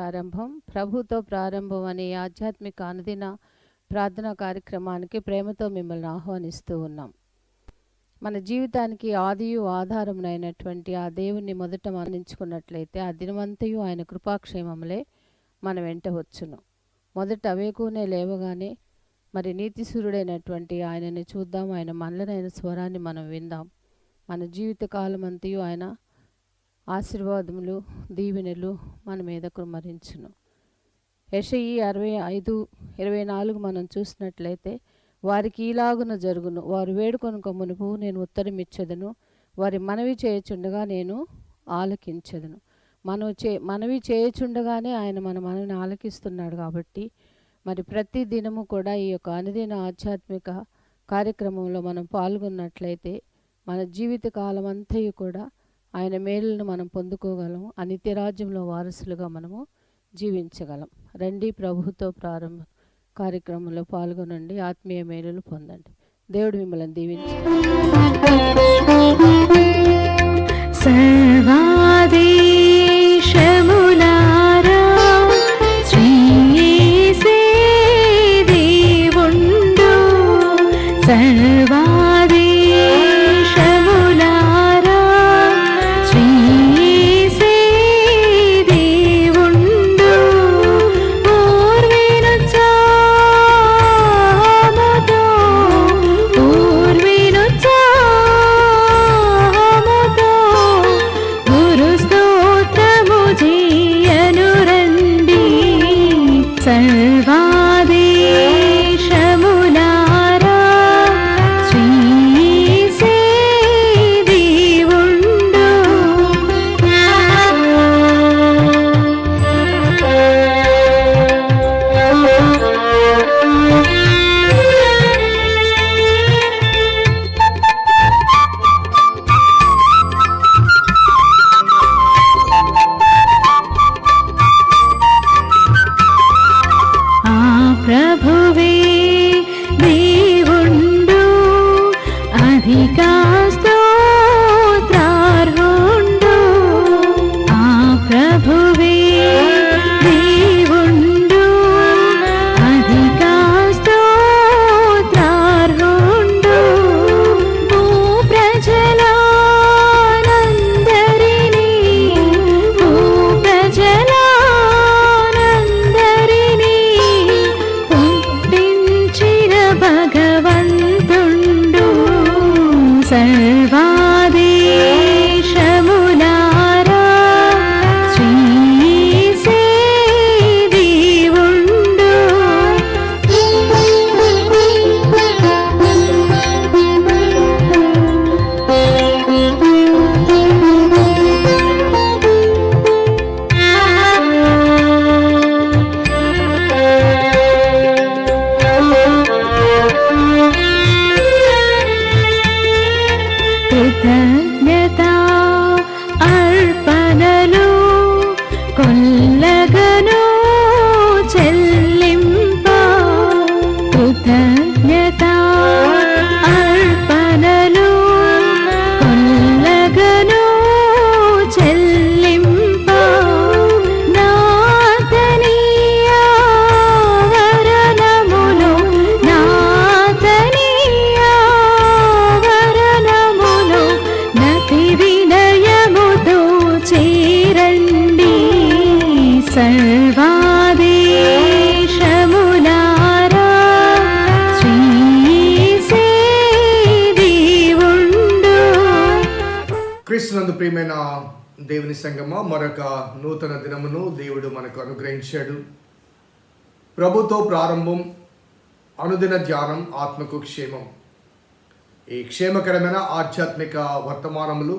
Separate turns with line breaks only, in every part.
ప్రారంభం. ప్రభుతో ప్రారంభం అనే ఆధ్యాత్మిక అనుదిన ప్రార్థనా కార్యక్రమానికి ప్రేమతో మిమ్మల్ని ఆహ్వానిస్తూ ఉన్నాం. మన జీవితానికి ఆదియు ఆధారమునైనటువంటి ఆ దేవుణ్ణి మొదట మరణించుకున్నట్లయితే ఆ దినమంతయు ఆయన కృపాక్షేమములే మన వెంట వచ్చును. మొదట అవేకునే లేవగానే మరి నీతిసూరుడైనటువంటి ఆయనని చూద్దాం. ఆయన మనలనైన స్వరాన్ని మనం విందాం. మన జీవిత కాలమంతయు అంతయు ఆయన ఆశీర్వాదములు దీవెనలు మన మీద కుమరించును యషయి అరవై ఐదు ఇరవై నాలుగు మనం చూసినట్లయితే వారికి ఈలాగున జరుగును. వారు వేడుకొనుక మునుపు నేను ఉత్తరం ఇచ్చేదను వారి మనవి చేయుచుండగా నేను ఆలకించదను. మనం చే మనవి చేయుచుండగానే ఆయన మన మనవిని ఆలకిస్తున్నాడు కాబట్టి మరి ప్రతి దినము కూడా ఈ యొక్క అనుదిన ఆధ్యాత్మిక కార్యక్రమంలో మనం పాల్గొన్నట్లయితే మన జీవిత కాలం అంతయు కూడా ఆయన మేలును మనం పొందుకోగలం ఆ వారసులుగా మనము జీవించగలం. రండి ప్రభుతో ప్రారంభ కార్యక్రమంలో పాల్గొనండి. ఆత్మీయ మేలులు పొందండి. దేవుడు మిమ్మల్ని దీవించి
దేవుని సంగమ మరొక నూతన దినమును దేవుడు మనకు అనుగ్రహించాడు. ప్రభుతో ప్రారంభం అనుదిన ధ్యానం ఆత్మకు క్షేమం. ఈ క్షేమకరమైన ఆధ్యాత్మిక వర్తమానములు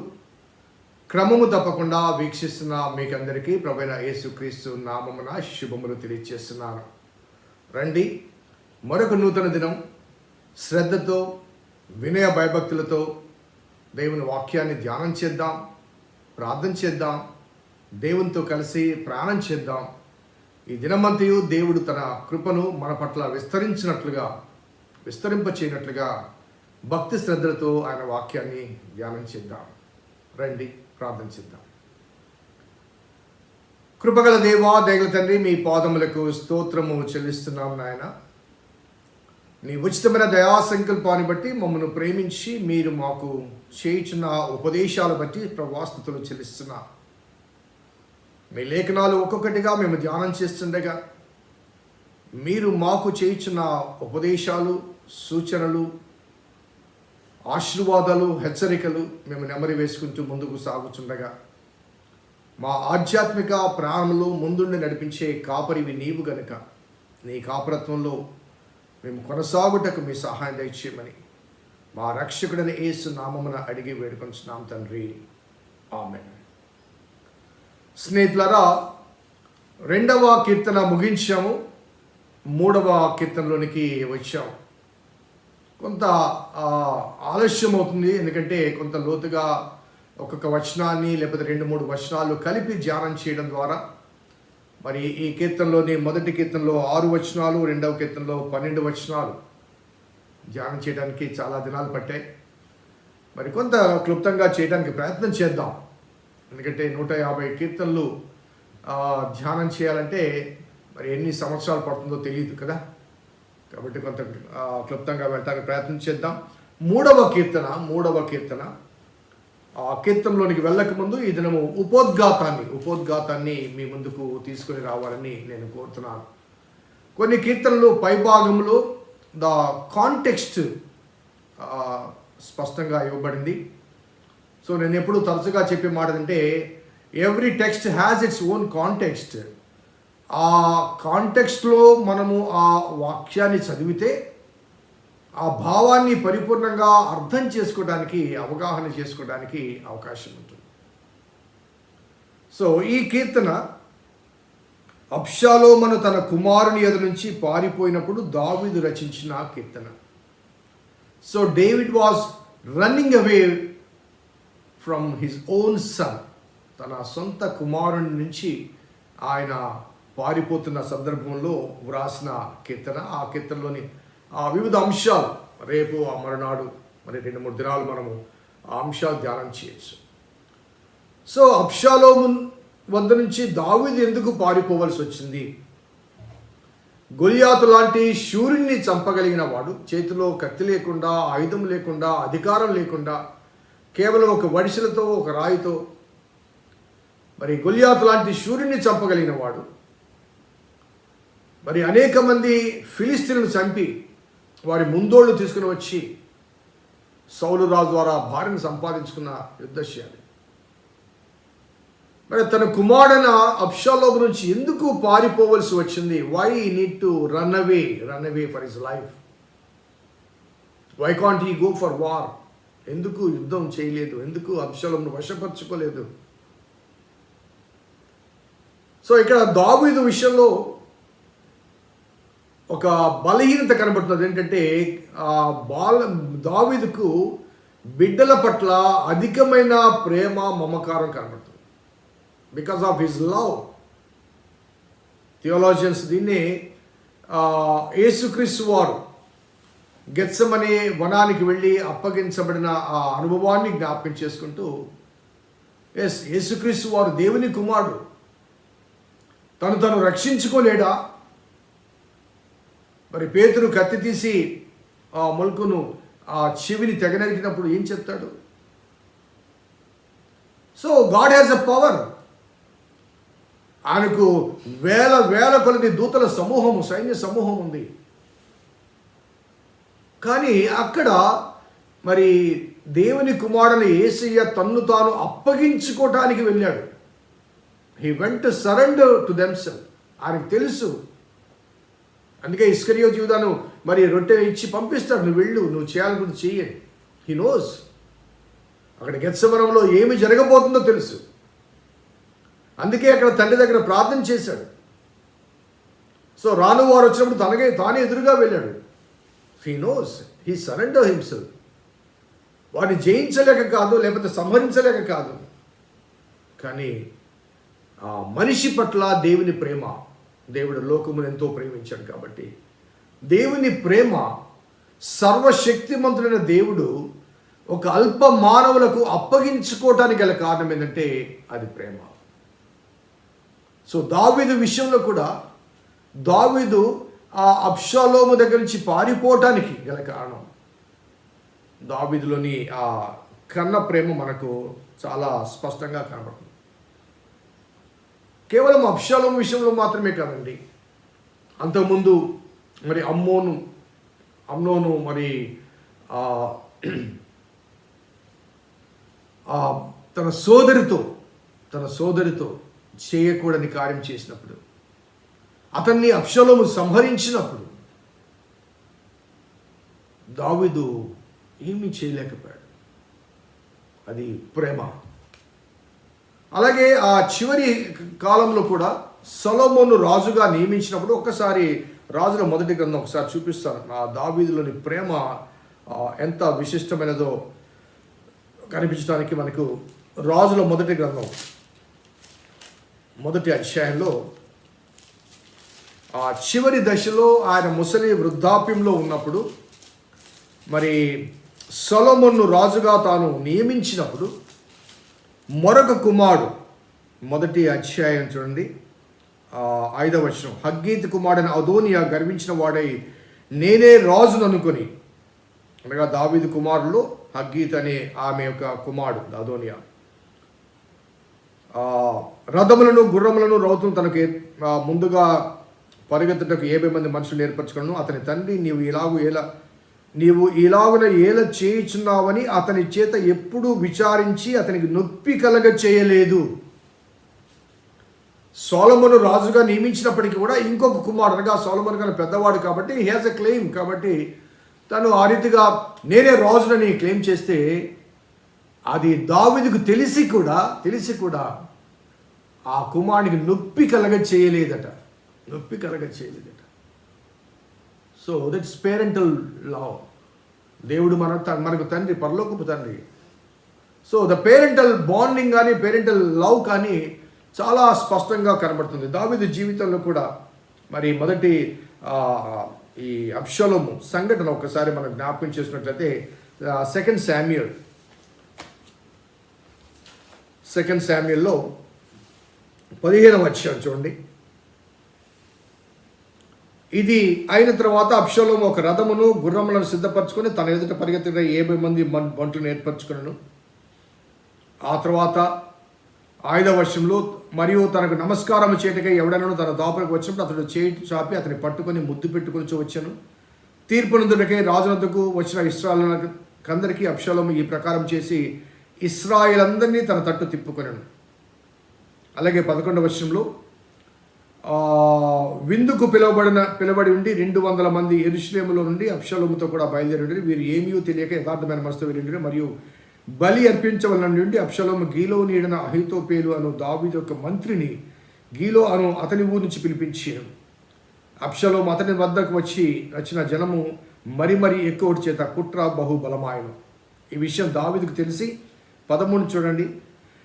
క్రమము తప్పకుండా వీక్షిస్తున్న మీకందరికీ ప్రభైన యేసుక్రీస్తు నామమున శుభములు తెలియజేస్తున్నాను రండి మరొక నూతన దినం శ్రద్ధతో వినయ భయభక్తులతో దేవుని వాక్యాన్ని ధ్యానం చేద్దాం. ప్రార్థన చేద్దాం. దేవునితో కలిసి ప్రాణం చేద్దాం. ఈ దినమంతయు దేవుడు తన కృపను మన పట్ల విస్తరించినట్లుగా విస్తరింప చేయనట్లుగా భక్తి శ్రద్ధలతో ఆయన వాక్యాన్ని ధ్యానం చేద్దాం. రండి ప్రార్థన చేద్దాం. కృపగల దేవా దేగల తండ్రి మీ పాదములకు స్తోత్రము చెల్లిస్తున్నాం నాయన. నీ ఉచితమైన దయా సంకల్పాన్ని బట్టి మమ్మల్ని ప్రేమించి మీరు మాకు చేయించిన ఉపదేశాలు బట్టి ప్రవాస్తుతులు చెల్లిస్తున్నా. మీ లేఖనాలు ఒక్కొక్కటిగా మేము ధ్యానం చేస్తుండగా మీరు మాకు చేయించిన ఉపదేశాలు సూచనలు ఆశీర్వాదాలు హెచ్చరికలు మేము నెమరి వేసుకుంటూ ముందుకు సాగుతుండగా మా ఆధ్యాత్మిక ప్రాణంలో ముందుండి నడిపించే కాపరివి నీవు గనుక. నీ కాపరత్వంలో మేము కొనసాగుటకు మీ సహాయం దయచేయమని మా రక్షకుడని ఏసు నామమున అడిగి వేడుకొంచున్నాం తండ్రి. ఆమె స్నేహితులరా రెండవ కీర్తన ముగించాము. మూడవ కీర్తనలోనికి వచ్చాము కొంత ఆలస్యం అవుతుంది ఎందుకంటే కొంత లోతుగా ఒక్కొక్క వచనాన్ని లేకపోతే రెండు మూడు వచనాలు కలిపి ధ్యానం చేయడం ద్వారా మరి ఈ కీర్తనలోని మొదటి కీర్తనలో ఆరు వచనాలు రెండవ కీర్తనలో పన్నెండు వచనాలు ధ్యానం చేయడానికి చాలా దినాలు పట్టాయి. మరి కొంత క్లుప్తంగా చేయడానికి ప్రయత్నం చేద్దాం. ఎందుకంటే నూట యాభై కీర్తనలు ధ్యానం చేయాలంటే మరి ఎన్ని సంవత్సరాలు పడుతుందో తెలియదు కదా. కాబట్టి కొంత క్లుప్తంగా వెళ్ళడానికి ప్రయత్నం చేద్దాం. మూడవ కీర్తన మూడవ కీర్తన ఆ కీర్తనలోనికి వెళ్ళక ముందు ఈ దినము ఉపోద్ఘాతాన్ని ఉపోద్ఘాతాన్ని మీ ముందుకు తీసుకొని రావాలని నేను కోరుతున్నాను. కొన్ని కీర్తనలు పైభాగంలో ద కాంటెక్స్ట్ స్పష్టంగా ఇవ్వబడింది. సో నేను ఎప్పుడు తరచుగా చెప్పే మాట అంటే every text has its own context ఆ కాంటెక్స్ట్లో మనము ఆ వాక్యాన్ని చదివితే ఆ భావాన్ని పరిపూర్ణంగా అర్థం చేసుకోవడానికి అవగాహన చేసుకోవడానికి అవకాశం ఉంటుంది. సో ఈ కీర్తన అప్షాలోమను తన కుమారుని ఎదురు నుంచి పారిపోయినప్పుడు దావీదు రచించిన కీర్తన. So David was running away from his own son. తన సొంత కుమారుని నుంచి ఆయన పారిపోతున్న సందర్భంలో వ్రాసిన కీర్తన. ఆ కీర్తనలోని ఆ వివిధ అంశాలు రేపు ఆ మరునాడు మరి రెండు మూడు దినాలు మనము ఆ అంశాలు ధ్యానం చేయొచ్చు. సో అప్షాలోము వద్ద నుంచి దావీదు ఎందుకు పారిపోవలసి వచ్చింది? గొలియాతు లాంటి శూర్యుని చంపగలిగిన వాడు చేతిలో కత్తి లేకుండా ఆయుధం లేకుండా అధికారం లేకుండా కేవలం ఒక వడిసెలతో ఒక రాయితో మరి గొలియాతు లాంటి శూర్యుని చంపగలిగిన వాడు మరి అనేక మంది ఫిలిస్తీన్లు చంపి వారి ముందోళ్ళు తీసుకుని వచ్చి సౌలు రాజు ద్వారా భార్యను సంపాదించుకున్న యుద్ధశాలి మరి తన కుమారుడైన అప్షాలో గురించి ఎందుకు పారిపోవలసి వచ్చింది? Why need to run away run away for his life why can't he go for war ఎందుకు యుద్ధం చేయలేదు? ఎందుకు అప్షలంను వశపరచుకోలేదు? సో ఇక్కడ దావీదు విషయంలో ఒక బలహీనత కనబడుతుంది ఏంటంటే బాల దావిదుకు బిడ్డల పట్ల అధికమైన ప్రేమ మమకారం కనబడుతుంది. Because of his love theologians దీన్ని ఏసుక్రీస్తు యేసుక్రీస్తు వారు గెత్సమనే వనానికి వెళ్ళి అప్పగించబడిన ఆ అనుభవాన్ని జ్ఞాపకం చేసుకుంటూ ఎస్ యేసుక్రీస్తు వారు దేవుని కుమారుడు. తను తను రక్షించుకోలేడా? మరి పేతురు కత్తి తీసి ఆ మొలుకును ఆ చెవిని తెగనరికినప్పుడు ఏం చెప్తాడు? So God has a power ఆయనకు వేల వేల కొలది దూతల సమూహము సైన్య సమూహం ఉంది. కానీ అక్కడ మరి దేవుని కుమారుని ఏసయ్య తన్ను తాను అప్పగించుకోవటానికి వెళ్ళాడు. He went surrender to themself ఆయనకు తెలుసు అందుకే ఇస్కరియో జీవితాను మరి రొట్టె ఇచ్చి పంపిస్తాడు నువ్వు వెళ్ళు నువ్వు చేయాలనుకుంటే చెయ్యని హీ నోస్ అక్కడ గెత్సవరంలో ఏమి జరగబోతుందో తెలుసు. అందుకే అక్కడ తండ్రి దగ్గర ప్రార్థన చేశాడు. సో రాను వారు వచ్చినప్పుడు తనకే తానే ఎదురుగా వెళ్ళాడు. He knows he surrender himself వాడిని జయించలేక కాదు లేకపోతే సంహరించలేక కాదు. కానీ ఆ మనిషి పట్ల దేవుని ప్రేమ దేవుడు లోకమును ఎంతో ప్రేమించాడు కాబట్టి. దేవుని ప్రేమ సర్వశక్తిమంతుడైన దేవుడు ఒక అల్ప మానవులకు అప్పగించుకోవటానికి గల కారణం ఏంటంటే అది ప్రేమ. సో దావీదు విషయంలో కూడా దావీదు ఆ అప్షాలోము దగ్గర నుంచి పారిపోవటానికి గల కారణం. దావీదులోని ఆ కన్న ప్రేమ మనకు చాలా స్పష్టంగా కనబడుతుంది. కేవలం అప్షాలం విషయంలో మాత్రమే కాదండి. అంతకుముందు మరి అమ్మోను అమ్నోను మరి ఆ, తన సోదరితో తన సోదరితో చేయకూడని కార్యం చేసినప్పుడు అతన్ని అప్షలోము సంహరించినప్పుడు దావిదు ఏమీ చేయలేకపోయాడు. అది ప్రేమ. అలాగే ఆ చివరి కాలంలో కూడా సొలోమోను రాజుగా నియమించినప్పుడు ఒక్కసారి రాజుల మొదటి గ్రంథం ఒకసారి చూపిస్తాను ఆ దావీదులోని ప్రేమ ఎంత విశిష్టమైనదో కనిపించడానికి మనకు రాజుల మొదటి గ్రంథం మొదటి అధ్యాయంలో ఆ చివరి దశలో ఆయన ముసలి వృద్ధాప్యంలో ఉన్నప్పుడు మరి సొలమును రాజుగా తాను నియమించినప్పుడు మరొక కుమారుడు. మొదటి అధ్యాయం చూడండి. ఐదవ వచనం. హగ్గీత్ కుమారుడైన అదోనియా గర్వించిన వాడై నేనే రాజును అనుకొని. అనగా దావీదు కుమారులు హగ్గీత్ అనే ఆమె యొక్క కుమారుడు అదోనియా. రథములను గుర్రములను రౌతులను తనకు ముందుగా పరిగెత్తుటకు యాభై మంది మనుషులు ఏర్పరచుకున్నాను అతని తండ్రి నీవు ఇలాగూ ఎలా నీవు ఇలాగున ఏల చేయుచున్నావని అతని చేత ఎప్పుడూ విచారించి అతనికి నొప్పి కలగ చేయలేదు. సోలమును రాజుగా నియమించినప్పటికీ కూడా ఇంకొక కుమారుడుగా అనగా సోలమన్ కన్నా పెద్దవాడు కాబట్టి హీ హాజ్ ఎ క్లెయిమ్ కాబట్టి తను ఆ రీతిగా నేనే రాజునని క్లెయిమ్ చేస్తే అది దావిదికు తెలిసి కూడా తెలిసి కూడా ఆ కుమారునికి నొప్పి కలగ చేయలేదట. నొప్పి కలగ చేయలేదట. సో దట్స్ పేరెంటల్ లవ్ దేవుడు మన త- మనకు తండ్రి పరలోకపు తండ్రి. సో ద పేరెంటల్ బాండింగ్ కానీ పేరెంటల్ లవ్ కానీ చాలా స్పష్టంగా కనబడుతుంది. దావిదు జీవితంలో కూడా మరి మొదటి ఈ అప్షలోము సంఘటన ఒకసారి మనం జ్ఞాపకం చేసినట్లయితే సెకండ్ శామ్యుయల్ సెకండ్ శామ్యుల్లో పదిహేనవ వచ్చాం చూడండి. ఇది అయిన తర్వాత అప్షలోము ఒక రథమును గుర్రములను సిద్ధపరచుకొని తన ఎదుట పరిగెత్తిన యాభై మంది మంటలు బంటులను ఏర్పరచుకున్నాను ఆ తర్వాత ఆయుధ వర్షంలో మరియు తనకు నమస్కారం చేయటకై ఎవడనను తన దాపలకు వచ్చినప్పుడు అతడు చేయి చాపి అతని పట్టుకొని ముద్దు పెట్టుకొని వచ్చాను. తీర్పునందుడికై రాజునందుకు వచ్చిన ఇస్రాయలందరికీ అప్షలోము ఈ ప్రకారం చేసి ఇస్రాయిల్ అందరినీ తన తట్టు తిప్పుకొనను. అలాగే పదకొండవ వర్షంలో విందుకు పిలువబడిన పిలువబడి ఉండి రెండు వందల మంది ఎరుశ్లేములో నుండి అప్షలోముతో కూడా బయలుదేరి ఉండి వీరు ఏమీ తెలియక యథార్థమైన మనసుతో వెళ్ళి మరియు బలి అర్పించవలన నుండి అప్షలోము గీలో నీడిన అహితోపేలు అను దావీదు యొక్క మంత్రిని గీలో అను అతని ఊరి నుంచి పిలిపించాను అప్షలోము అతని వద్దకు వచ్చి వచ్చిన జనము మరి మరి ఎక్కువ చేత కుట్ర బహుబలమాయను. ఈ విషయం దావీదుకు తెలిసి పదమూడు చూడండి.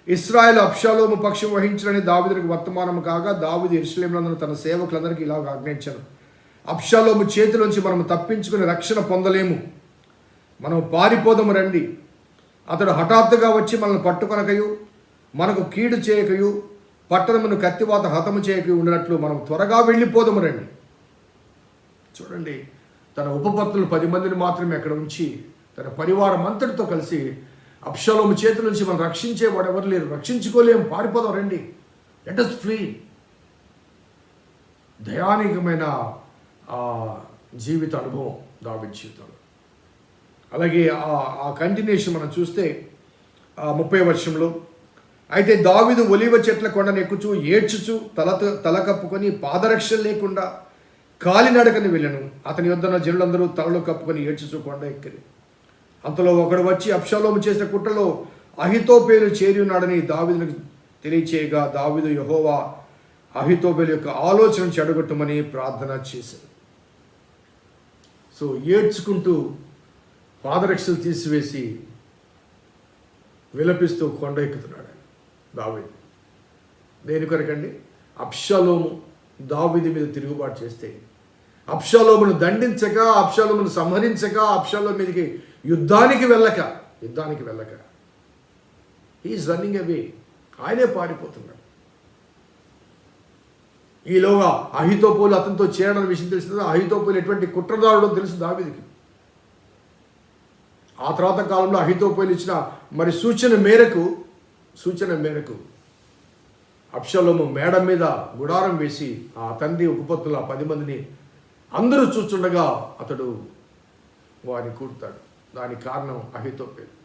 ఇస్రాయల్ అప్షాలోము పక్షం వహించడని దావిదునికి వర్తమానం కాగా దావిది ఇరుషులేములందరూ తన సేవకులందరికీ ఇలా ఆజ్ఞాయించారు. అప్షాలోము చేతిలోంచి మనం తప్పించుకుని రక్షణ పొందలేము. మనం పారిపోదాము రండి. అతడు హఠాత్తుగా వచ్చి మనల్ని పట్టుకొనకయు మనకు కీడు చేయకయు పట్టణమును కత్తివాత హతము చేయకయు ఉండినట్లు మనం త్వరగా వెళ్ళిపోదాము రండి. చూడండి తన ఉపపత్తులు పది మందిని మాత్రమే అక్కడ ఉంచి తన పరివారం అంతటితో కలిసి అప్షలోము చేతుల నుంచి మనం రక్షించే వాడు ఎవరు లేరు. రక్షించుకోలేము. పారిపోదాం రండి. లెట్ అస్ ఫ్రీ దయానికమైన ఆ, జీవిత అనుభవం దావి జీవితంలో. అలాగే ఆ- కంటిన్యూషన్ మనం చూస్తే ముప్పై వర్షంలో అయితే దావిదు ఒలివ చెట్ల కొండను ఎక్కుచు ఏడ్చుచు తల తల కప్పుకొని పాదరక్షలు లేకుండా కాలినడకని వెళ్ళను. అతని యొద్దన జనులందరూ తలలు కప్పుకొని ఏడ్చుచు కొండ ఎక్కిరి. అంతలో ఒకడు వచ్చి అప్షలోము చేసిన కుట్రలో అహితోపేలు చేరి ఉన్నాడని దావిదునికి తెలియచేయగా దావిదు యహోవా అహితోపేలు యొక్క ఆలోచన చెడగొట్టమని ప్రార్థన చేశాడు. సో ఏడ్చుకుంటూ పాదరక్షలు తీసివేసి విలపిస్తూ కొండ ఎక్కుతున్నాడు ఆయన దేని కొరకండి? అప్షలోము దావిది మీద తిరుగుబాటు చేస్తే. అప్షలోమును దండించక అప్షలోమును సంహరించక అప్షలో మీదకి యుద్ధానికి వెళ్ళక యుద్ధానికి వెళ్ళక. ఈజ్ రన్నింగ్ అవే ఆయనే పారిపోతున్నాడు. ఈలోగా అహితోపోలు అతనితో చేరడం విషయం తెలిసింది అహితోపోలు ఎటువంటి కుట్రదారుడో తెలుసు దావిదికి. ఆ తర్వాత కాలంలో అహితోపోలు ఇచ్చిన మరి సూచన మేరకు సూచన మేరకు అప్షలోము మేడ మీద గుడారం వేసి ఆ తండ్రి ఉపపత్తుల పది మందిని అందరూ చూస్తుండగా అతడు వారిని కూడతాడు దానికి కారణం అహితోపేలు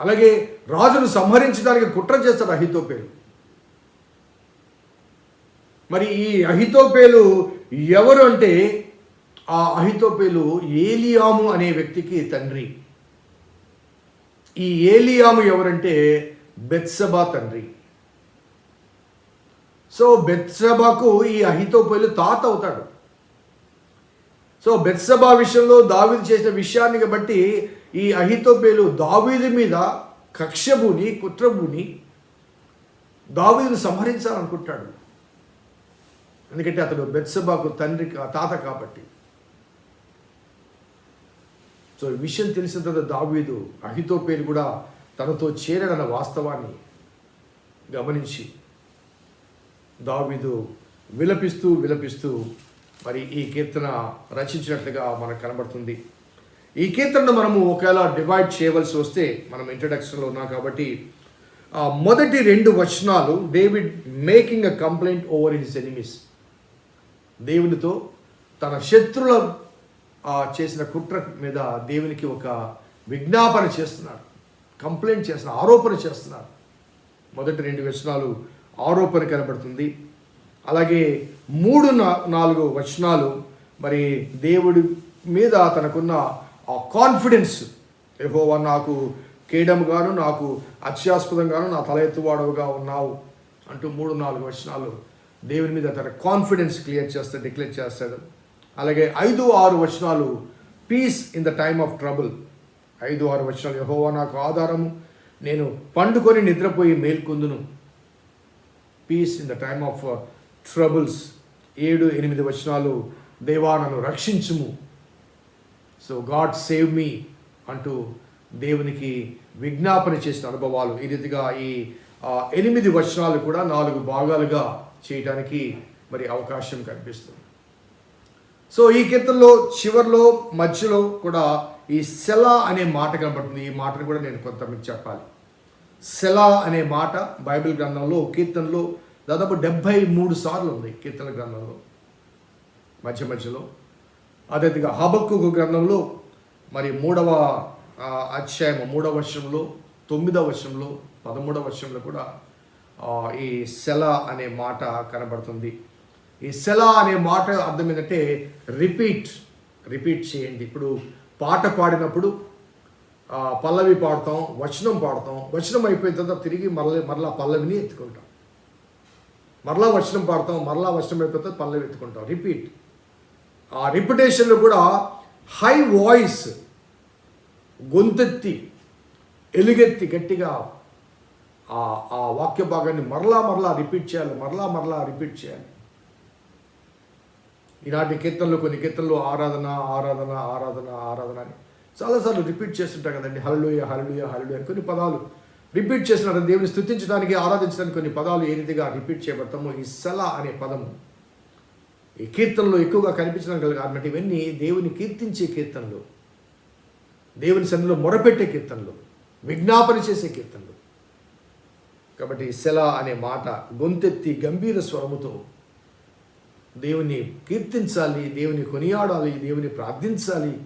అలాగే రాజును సంహరించడానికి కుట్ర చేస్తాడు అహితోపేలు మరి ఈ అహితోపేలు ఎవరు అంటే ఆ అహితోపేలు ఏలియాము అనే వ్యక్తికి తండ్రి. ఈ ఏలియాము ఎవరంటే బెత్సబా తండ్రి. సో బెత్సబాకు ఈ అహితోపేలు తాత అవుతాడు. సో బెత్సభా విషయంలో దావీదు చేసిన విషయాన్ని బట్టి ఈ అహితోపేలు దావీదు మీద కక్షభూని కుట్రభూని దావీదును సంహరించాలనుకుంటాడు. ఎందుకంటే అతడు బెత్సబాకు తండ్రి తాత కాబట్టి. సో ఈ విషయం తెలిసిన తర్వాత దావీదు అహితోపేలు కూడా తనతో చేరడన్న వాస్తవాన్ని గమనించి దావీదు విలపిస్తూ విలపిస్తూ మరి ఈ కీర్తన రచించినట్లుగా మనకు కనబడుతుంది. ఈ కీర్తనను మనము ఒకవేళ డివైడ్ చేయవలసి వస్తే మనం ఇంట్రడక్షన్లో ఉన్నాం కాబట్టి మొదటి రెండు వచనాలు David making a complaint over his enemies దేవునితో తన శత్రుల చేసిన కుట్ర మీద దేవునికి ఒక విజ్ఞాపన చేస్తున్నాడు. కంప్లైంట్ చేస్తున్నాడు ఆరోపణ చేస్తున్నాడు మొదటి రెండు వచనాలు ఆరోపణ కనబడుతుంది. అలాగే మూడు నాలుగు వచనాలు మరి దేవుడి మీద తనకున్న ఆ కాన్ఫిడెన్స్ యెహోవా నాకు కేడముగాను నాకు అత్యాస్పదంగాను నా తల ఎత్తువాడవుగా ఉన్నావు అంటూ మూడు నాలుగు వచనాలు దేవుని మీద తన కాన్ఫిడెన్స్ క్లియర్ చేస్తాడు డిక్లేర్ చేస్తాడు. అలాగే ఐదు ఆరు వచనాలు peace in the time of trouble ఐదు ఆరు వచనాలు యహోవా నాకు ఆధారము. నేను పండుకొని నిద్రపోయి మేల్కొందును. Peace in the time of troubles ఏడు ఎనిమిది వచనాలు దేవా నన్ను రక్షించుము. సో గాడ్ సేవ్ మీ అంటూ దేవునికి విజ్ఞాపన చేసిన అనుభవాలు. ఈ రీతిగా ఈ ఎనిమిది వచనాలు కూడా నాలుగు భాగాలుగా చేయడానికి మరి అవకాశం కనిపిస్తుంది. సో ఈ కీర్తనలో చివర్లో మధ్యలో కూడా ఈ సెల అనే మాట కనబడుతుంది. ఈ మాటను కూడా నేను కొంత మీకు చెప్పాలి. సెలా అనే మాట బైబిల్ గ్రంథంలో కీర్తనలో దాదాపు డెబ్భై మూడు సార్లు ఉంది కీర్తన గ్రంథంలో. మధ్య మధ్యలో. అదేవిధంగా హబక్కు గ్రంథంలో మరి మూడవ అధ్యాయం మూడవ వర్షంలో తొమ్మిదవ వర్షంలో పదమూడవ వర్షంలో కూడా ఈ సెల అనే మాట కనబడుతుంది. ఈ సెల అనే మాట అర్థం ఏంటంటే రిపీట్ రిపీట్ చేయండి. ఇప్పుడు పాట పాడినప్పుడు పల్లవి పాడతాం వచనం పాడతాం వచనం అయిపోయిన తర్వాత తిరిగి మరల మరలా పల్లవిని ఎత్తుకుంటాం. మరలా వచనం పాడతాం మరలా వచనం అయిపోతే తర్వాత ఎత్తుకుంటాం. రిపీట్ ఆ రిపిటేషన్లో కూడా హై వాయిస్ గొంతెత్తి ఎలుగెత్తి గట్టిగా ఆ ఆ వాక్య భాగాన్ని మరలా మరలా రిపీట్ చేయాలి మరలా మరలా రిపీట్ చేయాలి. ఈనాటి కీర్తనలు కొన్ని కీర్తనలు ఆరాధన ఆరాధన ఆరాధన ఆరాధన అని. చాలాసార్లు రిపీట్ చేస్తుంటాం కదండి హల్లుయ హల్లుయ హల్లుయ అని. కొన్ని పదాలు రిపీట్ చేసినాడు. దేవుని స్థుతించడానికి ఆరాధించడానికి కొన్ని పదాలు ఏ రీతిగా రిపీట్ చేయబడతామో ఈ సలా అనే పదము. ఈ కీర్తనలో ఎక్కువగా కనిపించడం గల ఇవన్నీ దేవుని కీర్తించే కీర్తనలు. దేవుని సన్నిలో మొరపెట్టే కీర్తనలు. విజ్ఞాపన చేసే కీర్తనలు. కాబట్టి సెలా అనే మాట గొంతెత్తి గంభీర స్వరముతో దేవుని కీర్తించాలి దేవుని కొనియాడాలి దేవుని ప్రార్థించాలి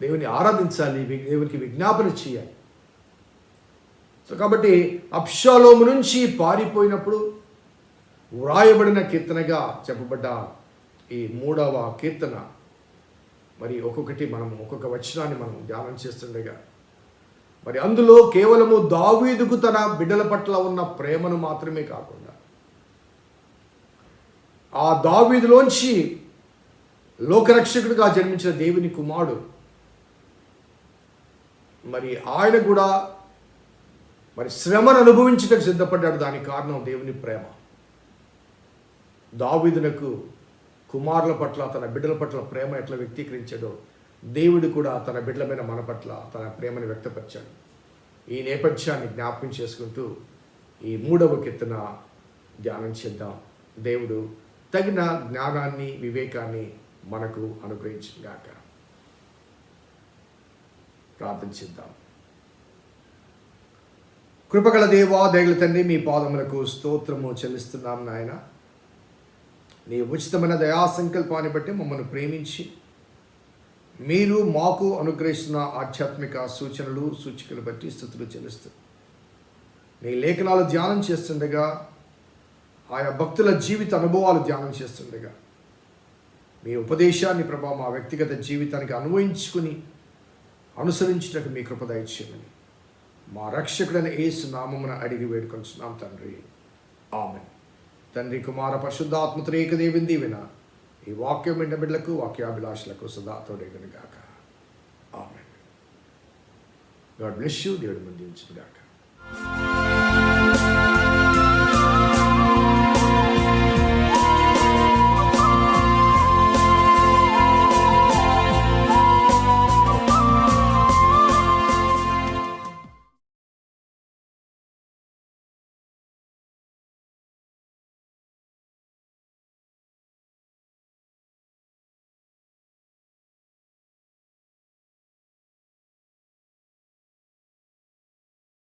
దేవుని ఆరాధించాలి దేవునికి విజ్ఞాపన చేయాలి. సో కాబట్టి అప్షాలోము నుంచి పారిపోయినప్పుడు వ్రాయబడిన కీర్తనగా చెప్పబడ్డ ఈ మూడవ కీర్తన. మరి ఒక్కొక్కటి మనం ఒక్కొక్క వచనాన్ని మనం ధ్యానం చేస్తుండగా మరి అందులో కేవలము దావీదుకు తన బిడ్డల పట్ల ఉన్న ప్రేమను మాత్రమే కాకుండా ఆ దావీదులోంచి లోకరక్షకుడిగా జన్మించిన దేవుని కుమారుడు మరి ఆయన కూడా మరి శ్రమను అనుభవించటకు సిద్ధపడ్డాడు. దానికి కారణం దేవుని ప్రేమ. దావిదునకు కుమారుల పట్ల తన బిడ్డల పట్ల ప్రేమ ఎట్లా వ్యక్తీకరించాడో దేవుడు కూడా తన బిడ్డల మీద మన పట్ల తన ప్రేమను వ్యక్తపరిచాడు. ఈ నేపథ్యాన్ని జ్ఞాపకం చేసుకుంటూ ఈ మూడవ కెత్తన ధ్యానం చేద్దాం. దేవుడు తగిన జ్ఞానాన్ని వివేకాన్ని మనకు అనుగ్రహించిందాక ప్రార్థన చేద్దాం. కృపగల దేవా దయగల తండ్రి మీ పాదములకు స్తోత్రము చెల్లిస్తున్నాం నాయన. నీ ఉచితమైన దయా సంకల్పాన్ని బట్టి మమ్మల్ని ప్రేమించి మీరు మాకు అనుగ్రహిస్తున్న ఆధ్యాత్మిక సూచనలు సూచికలు బట్టి స్థుతులు చెల్లిస్తుంది మీ లేఖనాలు ధ్యానం చేస్తుండగా ఆయా భక్తుల జీవిత అనుభవాలు ధ్యానం చేస్తుండగా మీ ఉపదేశాన్ని ప్రభా మా వ్యక్తిగత జీవితానికి అన్వయించుకుని అనుసరించటకు మీ కృప దయచేయమని. మా రక్షకుడైన ఏసు నామమున అడిగి వేడుకొంచున్నాం తండ్రి. ఆమె తండ్రి కుమార పరిశుద్ధాత్మతో ఏకదేవిని విన ఈ వాక్యం విన్న బిడ్డలకు వాక్యాభిలాషులకు సదా తోడేగను ఆమె గాడ్ బ్లెస్ యూ దేవుడు ముందు గాక